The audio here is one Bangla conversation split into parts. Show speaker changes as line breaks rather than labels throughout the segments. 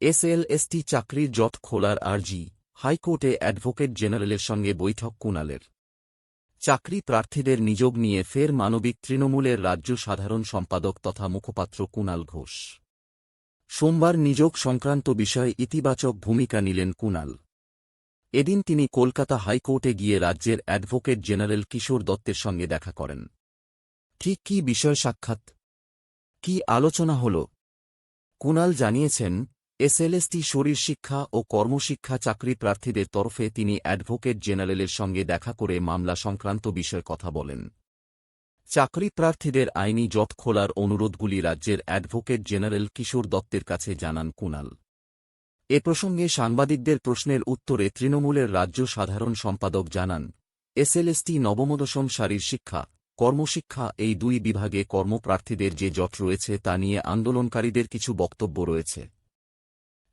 এসএলএসটি চাকরির জট খোলার আর্জি, হাইকোর্টে অ্যাডভোকেট জেনারেলের সঙ্গে বৈঠক কুণালের। চাকরি প্রার্থীদের নিযোগ নিয়ে ফের মানবিক তৃণমূলের রাজ্য সাধারণ সম্পাদক তথা মুখপাত্র কুণাল ঘোষ। সোমবার নিযোগ সংক্রান্ত বিষয়ে ইতিবাচক ভূমিকা নিলেন কুণাল। এদিন তিনি কলকাতা হাইকোর্টে গিয়ে রাজ্যের অ্যাডভোকেট জেনারেল কিশোর দত্তের সঙ্গে দেখা করেন। ঠিক কি বিষয় সাক্ষাৎ? কি আলোচনা হল? কুণাল জানিয়েছেন এসএলএসটি শরীর শিক্ষা ও কর্মশিক্ষা চাকরি প্রার্থীদের তরফে তিনি অ্যাডভোকেট জেনারেলের সঙ্গে দেখা করে মামলা সংক্রান্ত বিষয় কথা বলেন। চাকরি প্রার্থীদের আইনি জট খোলার অনুরোধগুলি রাজ্যের অ্যাডভোকেট জেনারেল কিশোর দত্তের কাছে জানান কুণাল এ প্রসঙ্গে সাংবাদিকদের প্রশ্নের উত্তরে তৃণমূলের রাজ্য সাধারণ সম্পাদক জানান, এসএলএসটি নবমদশম শারীর শিক্ষা, কর্মশিক্ষা এই দুই বিভাগে কর্মপ্রার্থীদের যে জট রয়েছে তা নিয়ে আন্দোলনকারীদের কিছু বক্তব্য রয়েছে।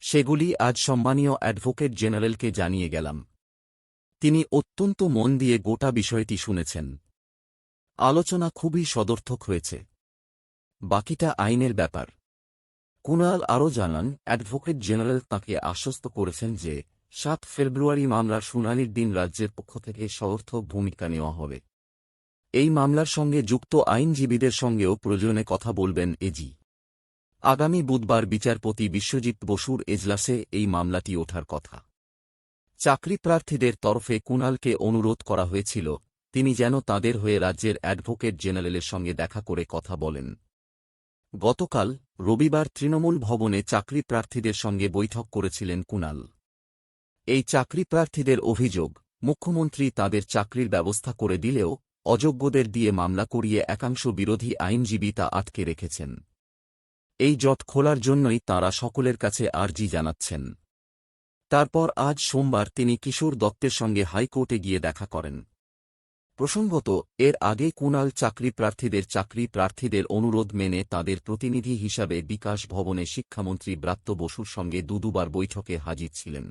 সেগুলি আজ সম্মানীয় অ্যাডভোকেট জেনারেলকে জানিয়ে গেলাম। তিনি অত্যন্ত মন দিয়ে গোটা বিষয়টি শুনেছেন। আলোচনা খুবই সদর্থক হয়েছে। বাকিটা আইনের ব্যাপার। কুনাল আরও জানান, অ্যাডভোকেট জেনারেল তাঁকে আশ্বস্ত করেছেন যে, সাত ফেব্রুয়ারি মামলার শুনানির দিন রাজ্যের পক্ষ থেকে সদর্থক ভূমিকা নেওয়া হবে। এই মামলার সঙ্গে যুক্ত আইনজীবীদের সঙ্গেও প্রয়োজনে কথা বলবেন এজি আগামী বুধবার বিচারপতি বিশ্বজিৎ বসুর এজলাসে এই মামলাটি ওঠার কথা। চাকরি প্রার্থীদের তরফে কুণালকে অনুরোধ করা হয়েছিল, তিনি যেন তাদের হয়ে রাজ্যের অ্যাডভোকেট জেনারেলের সঙ্গে দেখা করে কথা বলেন। গতকাল রবিবার তৃণমূল ভবনে চাকরি প্রার্থীদের সঙ্গে বৈঠক করেছিলেন কুণাল। এই চাকরি প্রার্থীদের অভিযোগ, মুখ্যমন্ত্রী তাদের চাকরির ব্যবস্থা করে দিলেও অযোগ্যদের দিয়ে মামলা করিয়ে একাংশ বিরোধী আইনজীবী তা আটকে রেখেছেন। এই জট খোলার জন্যই তাঁরা সকলের কাছে আর্জি জানাচ্ছেন। তারপর আজ সোমবার তিনি কিশোর দত্তের সঙ্গে হাইকোর্টে গিয়ে দেখা করেন। প্রসঙ্গত, এর আগে কুনাল চাকরি প্রার্থীদের চাকরি প্রার্থীদের অনুরোধ মেনে তাদের প্রতিনিধি হিসাবে বিকাশ ভবনে শিক্ষামন্ত্রী ব্রাত্য বসুর সঙ্গে দুদুবার বৈঠকে হাজির ছিলেন।